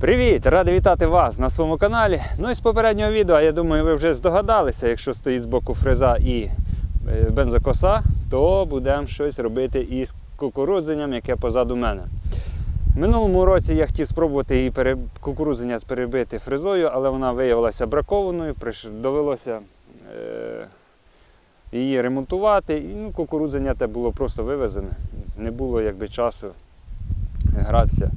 Привіт! Радий вітати вас на своєму каналі. Ну і з попереднього відео, я думаю, ви вже здогадалися, якщо стоїть збоку фреза і е, бензокоса, то будемо щось робити із кукурудзенням, яке позаду мене. Минулому році я хотів спробувати її кукурудзення перебити фрезою, але вона виявилася бракованою, довелося е... її ремонтувати. І ну, кукурудзення те було просто вивезене. Не було якби часу гратися.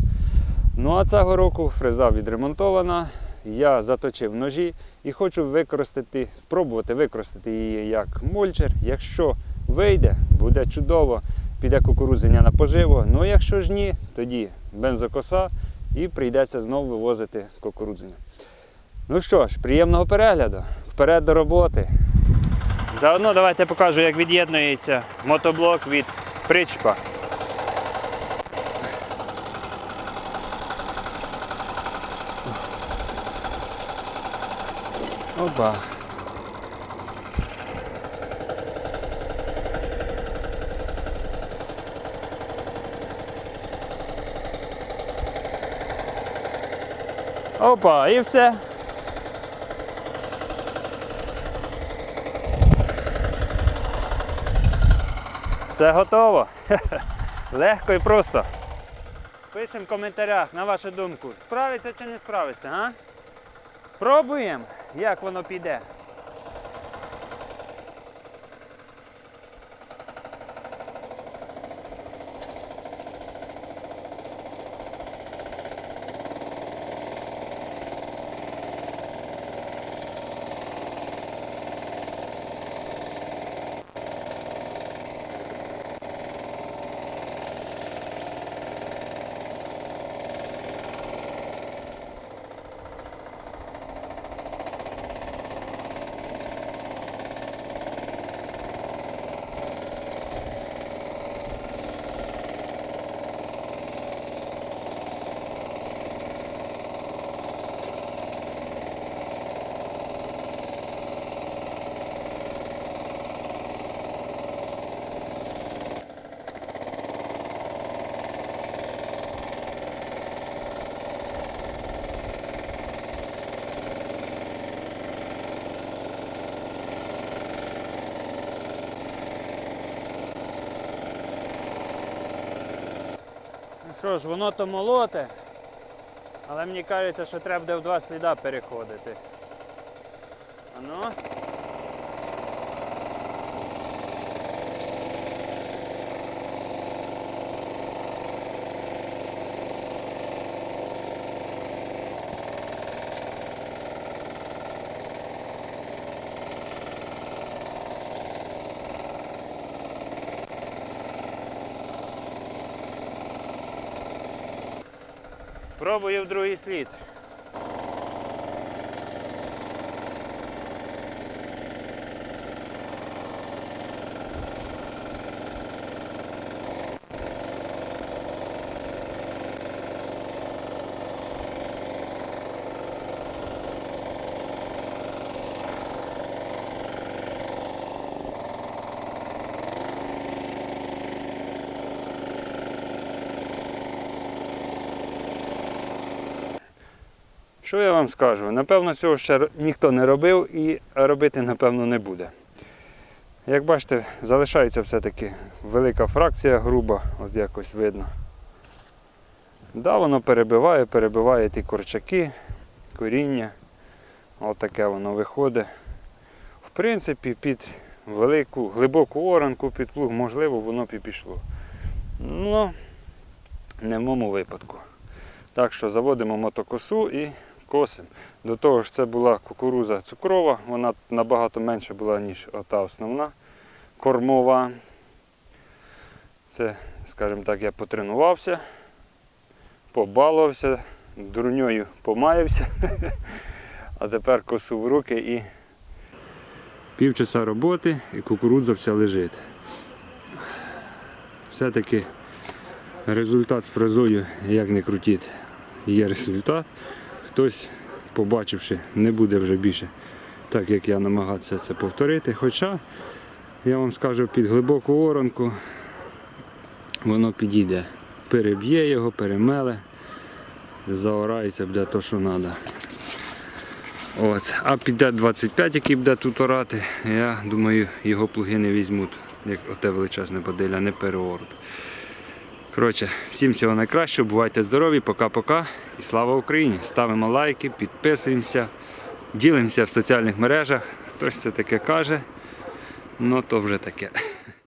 Ну а цього року фреза відремонтована. Я заточив ножі і хочу використати, спробувати використати її як мульчер. Якщо вийде, буде чудово, піде кукурудзення на поживо. Ну якщо ж ні, тоді бензокоса і прийдеться знову вивозити кукурудзення. Ну що ж, приємного перегляду. Вперед до роботи. Заодно давайте покажу, як від'єднується мотоблок від причпа. Опа. Опа, і все. Все готово. Легко і просто. Пишемо в коментарях на вашу думку, справиться чи не справиться, а? Пробуємо, як воно піде. Що ж, воно то молоте, але мені кажеться, що треба буде в два сліда переходити. А Пробую в другий слід. Що я вам скажу? Напевно, цього ще ніхто не робив і робити, напевно, не буде. Як бачите, залишається все-таки велика фракція груба, от якось видно. Да, воно перебиває, перебиває ті корчаки, коріння. От таке воно виходить. В принципі, під велику, глибоку оранку, під плуг, можливо, воно б і пішло. Ну, не в моєму випадку. Так що заводимо мотокосу і косимо. До того ж це була кукуруза цукрова, вона набагато менша була, ніж ота основна кормова. Це, скажімо так, я потренувався, побалувався, дурньою помаявся, а тепер косу в руки і півчаса роботи і кукурудза вся лежить. Все-таки результат з фрезою, як не крутіть, є результат. Хтось, побачивши, не буде вже більше, так як я намагатися це повторити. Хоча, я вам скажу, під глибоку оранку воно підійде. Переб'є його, перемеле. заорається, буде то, що треба. От. А піде 25, який буде тут орати, я думаю, його плуги не візьмуть, як оте величезне подиля, не переоруть. Коротше, всім всього найкращого, бувайте здорові, пока-пока і слава Україні! Ставимо лайки, підписуємося, ділимося в соціальних мережах. Хтось це таке каже, ну то вже таке.